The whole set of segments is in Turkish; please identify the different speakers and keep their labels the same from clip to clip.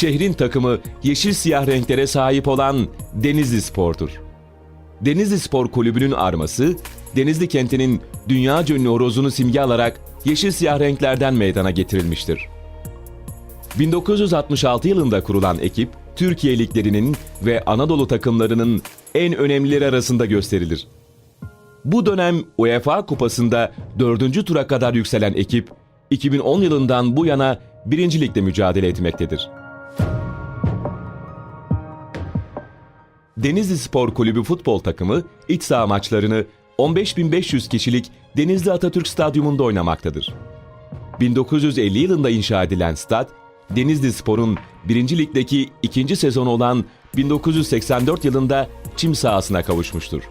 Speaker 1: şehrin takımı yeşil siyah renklere sahip olan Denizli Spor'dur. Denizli Spor Kulübü'nün arması, Denizli kentinin dünya ünlü horozunu simge alarak yeşil siyah renklerden meydana getirilmiştir. 1966 yılında kurulan ekip, Türkiye liglerinin ve Anadolu takımlarının en önemlileri arasında gösterilir. Bu dönem UEFA Kupası'nda 4. tura kadar yükselen ekip, 2010 yılından bu yana 1. Lig'de mücadele etmektedir. Denizli Spor Kulübü futbol takımı iç saha maçlarını 15.500 kişilik Denizli Atatürk Stadyumunda oynamaktadır. 1950 yılında inşa edilen stat, Denizli Spor'un 1. Lig'deki ikinci sezonu olan 1984 yılında çim sahasına kavuşmuştur.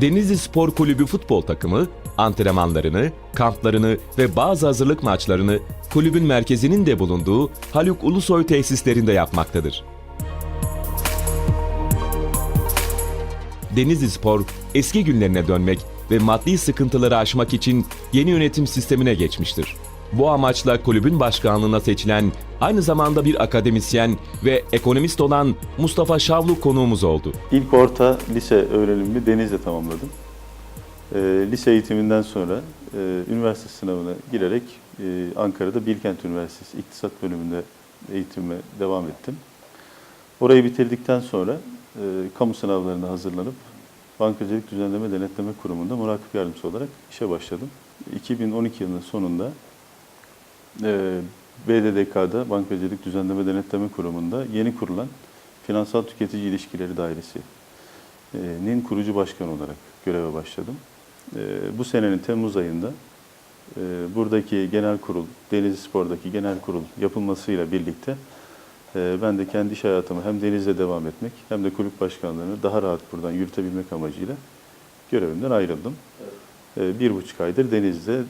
Speaker 1: Denizli Spor Kulübü futbol takımı antrenmanlarını, kamplarını ve bazı hazırlık maçlarını kulübün merkezinin de bulunduğu Haluk Ulusoy tesislerinde yapmaktadır. Denizli Spor eski günlerine dönmek ve maddi sıkıntıları aşmak için yeni yönetim sistemine geçmiştir. Bu amaçla kulübün başkanlığına seçilen aynı zamanda bir akademisyen ve ekonomist olan Mustafa Şavlu konuğumuz oldu.
Speaker 2: İlk orta lise öğrenimimi Deniz'de tamamladım. Ee, lise eğitiminden sonra e, üniversite sınavına girerek e, Ankara'da Bilkent Üniversitesi İktisat Bölümünde eğitime devam ettim. Orayı bitirdikten sonra e, kamu sınavlarına hazırlanıp Bankacılık Düzenleme Denetleme Kurumu'nda murakip yardımcısı olarak işe başladım. 2012 yılının sonunda e, BDDK'da Bankacılık Düzenleme Denetleme Kurumu'nda yeni kurulan Finansal Tüketici İlişkileri Dairesi'nin kurucu başkanı olarak göreve başladım. E, Bu senenin Temmuz ayında e, buradaki genel kurul, Denizli Spor'daki genel kurul yapılmasıyla birlikte e, ben de kendi iş hayatımı hem denizde devam etmek hem de kulüp başkanlığını daha rahat buradan yürütebilmek amacıyla görevimden ayrıldım. E, Bir buçuk aydır Deniz'de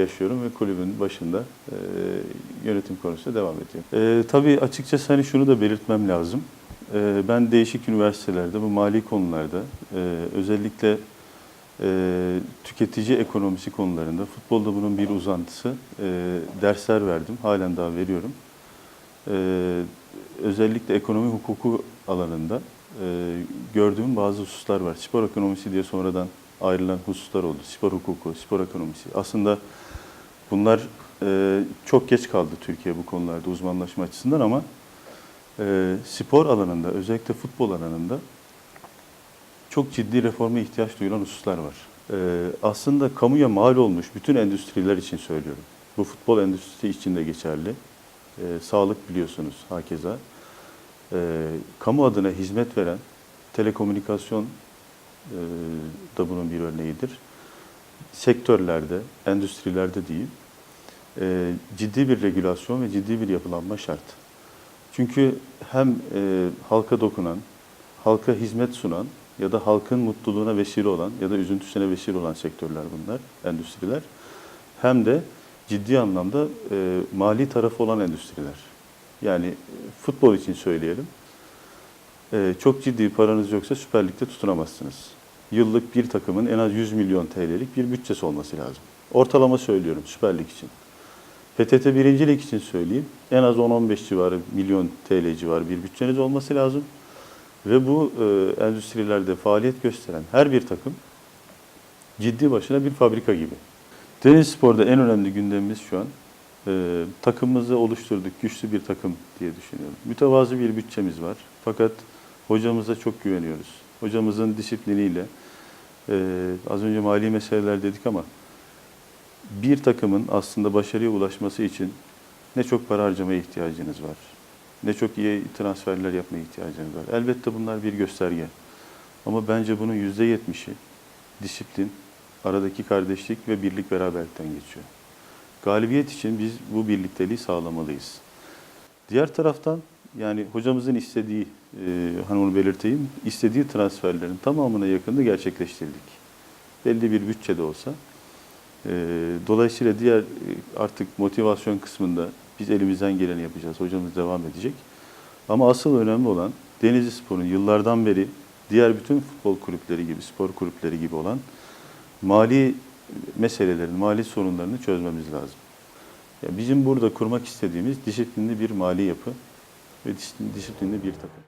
Speaker 2: yaşıyorum ve kulübün başında yönetim konusunda devam ediyorum. Tabii açıkçası hani şunu da belirtmem lazım. Ben değişik üniversitelerde bu mali konularda özellikle e, tüketici ekonomisi konularında futbolda bunun bir uzantısı e, dersler verdim. Halen daha veriyorum. Ee, özellikle ekonomi hukuku alanında e, gördüğüm bazı hususlar var. Spor ekonomisi diye sonradan ayrılan hususlar oldu. Spor hukuku, spor ekonomisi. Aslında bunlar e, çok geç kaldı Türkiye bu konularda uzmanlaşma açısından ama e, spor alanında, özellikle futbol alanında çok ciddi reforma ihtiyaç duyulan hususlar var. E, aslında kamuya mal olmuş bütün endüstriler için söylüyorum. Bu futbol endüstrisi için de geçerli. E, sağlık biliyorsunuz hakeza. E, kamu adına hizmet veren telekomünikasyon e, da bunun bir örneğidir. Sektörlerde, endüstrilerde değil, e, ciddi bir regülasyon ve ciddi bir yapılanma şart. Çünkü hem e, halka dokunan, halka hizmet sunan ya da halkın mutluluğuna vesile olan ya da üzüntüsüne vesile olan sektörler bunlar, endüstriler. Hem de ciddi anlamda e, mali tarafı olan endüstriler. Yani e, futbol için söyleyelim. E, çok ciddi paranız yoksa Süper Lig'de tutunamazsınız. Yıllık bir takımın en az 100 milyon TL'lik bir bütçesi olması lazım. Ortalama söylüyorum Süper Lig için. PTT 1. Lig için söyleyeyim. En az 10-15 civarı milyon TL civarı bir bütçeniz olması lazım. Ve bu e, endüstrilerde faaliyet gösteren her bir takım ciddi başına bir fabrika gibi. Deniz Spor'da en önemli gündemimiz şu an e, takımımızı oluşturduk, güçlü bir takım diye düşünüyorum. Mütevazı bir bütçemiz var. Fakat hocamıza çok güveniyoruz. Hocamızın disipliniyle, e, az önce mali meseleler dedik ama bir takımın aslında başarıya ulaşması için ne çok para harcamaya ihtiyacınız var. Ne çok iyi transferler yapmaya ihtiyacınız var. Elbette bunlar bir gösterge. Ama bence bunun yüzde yetmişi disiplin, aradaki kardeşlik ve birlik beraberlikten geçiyor. Galibiyet için biz bu birlikteliği sağlamalıyız. Diğer taraftan yani hocamızın istediği, e, hani onu belirteyim, istediği transferlerin tamamına yakını gerçekleştirdik. Belli bir bütçe de olsa. E, dolayısıyla diğer e, artık motivasyon kısmında biz elimizden geleni yapacağız. Hocamız devam edecek. Ama asıl önemli olan Denizli Spor'un yıllardan beri diğer bütün futbol kulüpleri gibi, spor kulüpleri gibi olan mali meselelerin, mali sorunlarını çözmemiz lazım. Ya bizim burada kurmak istediğimiz disiplinli bir mali yapı ve dis- disiplinli bir takım.